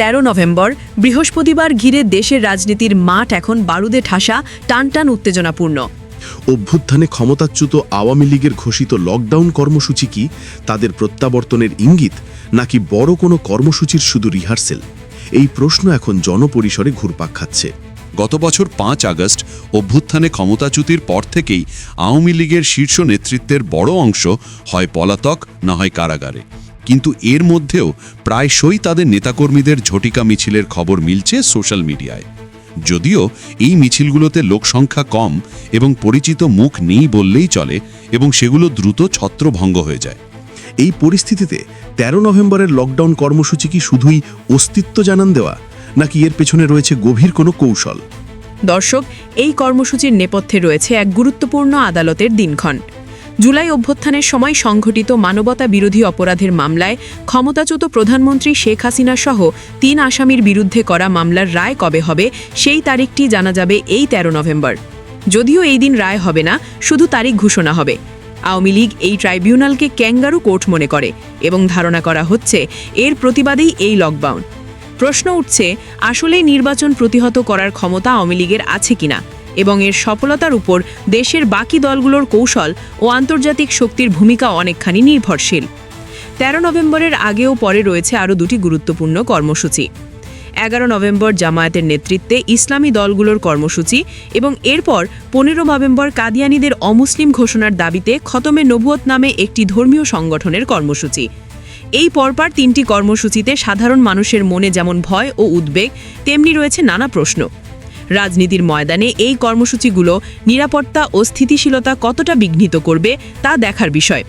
তেরো নভেম্বর বৃহস্পতিবার ঘিরে দেশের রাজনীতির মাঠ এখন বারুদে ঠাসা টানটান উত্তেজনাপূর্ণ। অভ্যুত্থানে ক্ষমতাচ্যুত আওয়ামী লীগের ঘোষিত লকডাউন কর্মসূচি কি তাদের প্রত্যাবর্তনের ইঙ্গিত নাকি বড় কোনো কর্মসূচির শুধু রিহার্সেল? এই প্রশ্ন এখন জনপরিসরে ঘুরপাক খাচ্ছে। গত বছর পাঁচ আগস্ট অভ্যুত্থানে ক্ষমতাচ্যুতির পর থেকেই আওয়ামী লীগের শীর্ষ নেতৃত্বের বড় অংশ হয় পলাতক না হয় কারাগারে। কিন্তু এর মধ্যেও প্রায়শই তাদের নেতাকর্মীদের ঝটিকা মিছিলের খবর মিলছে সোশ্যাল মিডিয়ায়। যদিও এই মিছিলগুলোতে লোকসংখ্যা কম এবং পরিচিত মুখ নেই বললেই চলে এবং সেগুলো দ্রুত ছত্রভঙ্গ হয়ে যায়। এই পরিস্থিতিতে ১৩ নভেম্বরের লকডাউন কর্মসূচি কি শুধুই অস্তিত্ব জানান দেওয়া, নাকি এর পেছনে রয়েছে গভীর কোনো কৌশল? দর্শক, এই কর্মসূচির নেপথ্যে রয়েছে এক গুরুত্বপূর্ণ আদালতের দিনক্ষণ। জুলাই অভ্যুত্থানের সময় সংঘটিত মানবতা বিরোধী অপরাধের মামলায় ক্ষমতাচ্যুত প্রধানমন্ত্রী শেখ হাসিনা সহ তিন আসামির বিরুদ্ধে করা মামলার রায় কবে হবে সেই তারিখটি জানা যাবে এই ১৩ নভেম্বর। যদিও এই দিন রায় হবে না, শুধু তারিখ ঘোষণা হবে। আওয়ামী লীগ এই ট্রাইব্যুনালকে ক্যাঙ্গারু কোর্ট মনে করে এবং ধারণা করা হচ্ছে এর প্রতিবাদেই এই লকডাউন। প্রশ্ন উঠছে, আসলেই নির্বাচন প্রতিহত করার ক্ষমতা আওয়ামী লীগের আছে কিনা? এবং এর সফলতার উপর দেশের বাকি দলগুলোর কৌশল ও আন্তর্জাতিক শক্তির ভূমিকা অনেকখানি নির্ভরশীল। তেরো নভেম্বরের আগে ও পরে রয়েছে আরও দুটি গুরুত্বপূর্ণ কর্মসূচি। এগারো নভেম্বর জামায়াতের নেতৃত্বে ইসলামী দলগুলোর কর্মসূচি এবং এরপর পনেরো নভেম্বর কাদিয়ানিদের অমুসলিম ঘোষণার দাবিতে খতমে নবুয়ত নামে একটি ধর্মীয় সংগঠনের কর্মসূচি। এই পরপর তিনটি কর্মসূচিতে সাধারণ মানুষের মনে যেমন ভয় ও উদ্বেগ, তেমনি রয়েছে নানা প্রশ্ন। রাজনীতির ময়দানে এই কর্মসূচিগুলো নিরাপত্তা ও স্থিতিশীলতা কতটা বিঘ্নিত করবে তা দেখার বিষয়।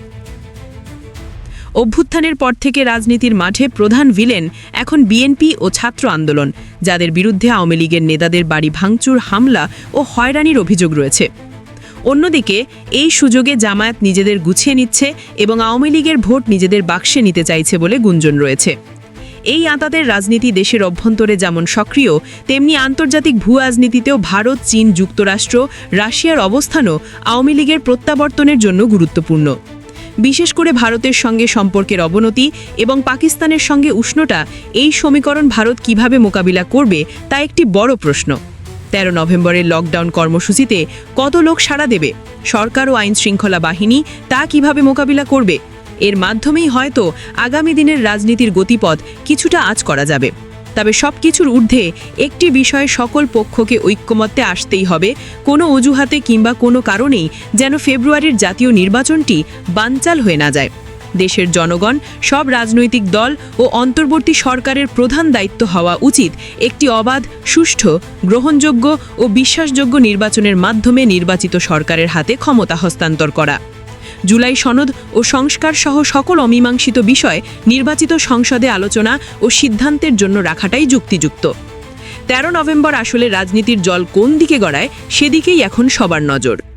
অভ্যুত্থানের পর থেকে রাজনীতির মাঠে প্রধান ভিলেন এখন বিএনপি ও ছাত্র আন্দোলন, যাদের বিরুদ্ধে আওয়ামী লীগের নেতাদের বাড়ি ভাঙচুর, হামলা ও হয়রানির অভিযোগ রয়েছে। অন্যদিকে, এই সুযোগে জামায়াত নিজেদের গুছিয়ে নিচ্ছে এবং আওয়ামী লীগের ভোট নিজেদের বাক্সে নিতে চাইছে বলে গুঞ্জন রয়েছে। এই আঁতাদের রাজনীতি দেশের অভ্যন্তরে যেমন সক্রিয়, তেমনি আন্তর্জাতিক ভূ রাজনীতিতেও ভারত, চীন, যুক্তরাষ্ট্র, রাশিয়ার অবস্থানও আওয়ামী লীগের প্রত্যাবর্তনের জন্য গুরুত্বপূর্ণ। বিশেষ করে ভারতের সঙ্গে সম্পর্কের অবনতি এবং পাকিস্তানের সঙ্গে উষ্ণতা, এই সমীকরণ ভারত কীভাবে মোকাবিলা করবে তা একটি বড় প্রশ্ন। তেরো নভেম্বরের লকডাউন কর্মসূচিতে কত লোক সাড়া দেবে? সরকার ও আইন শৃঙ্খলা বাহিনী তা কীভাবে মোকাবিলা করবে? এর মাধ্যমেই হয়তো আগামী দিনের রাজনীতির গতিপথ কিছুটা আজ করা যাবে। তবে সব কিছুর ঊর্ধ্বে একটি বিষয়ে সকল পক্ষকে ঐক্যমত্যে আসতেই হবে, কোনো অজুহাতে কিংবা কোনো কারণেই যেন ফেব্রুয়ারির জাতীয় নির্বাচনটি বানচাল হয়ে না যায়। দেশের জনগণ, সব রাজনৈতিক দল ও অন্তর্বর্তী সরকারের প্রধান দায়িত্ব হওয়া উচিত একটি অবাধ, সুষ্ঠু, গ্রহণযোগ্য ও বিশ্বাসযোগ্য নির্বাচনের মাধ্যমে নির্বাচিত সরকারের হাতে ক্ষমতা হস্তান্তর করা। জুলাই সনদ ও সংস্কার সহ সকল অমীমাংসিত বিষয় নির্বাচিত সংসদে আলোচনা ও সিদ্ধান্তের জন্য রাখাটাই যুক্তিযুক্ত। তেরো নভেম্বর আসলে রাজনীতির জল কোন দিকে গড়ায়, সেদিকেই এখন সবার নজর।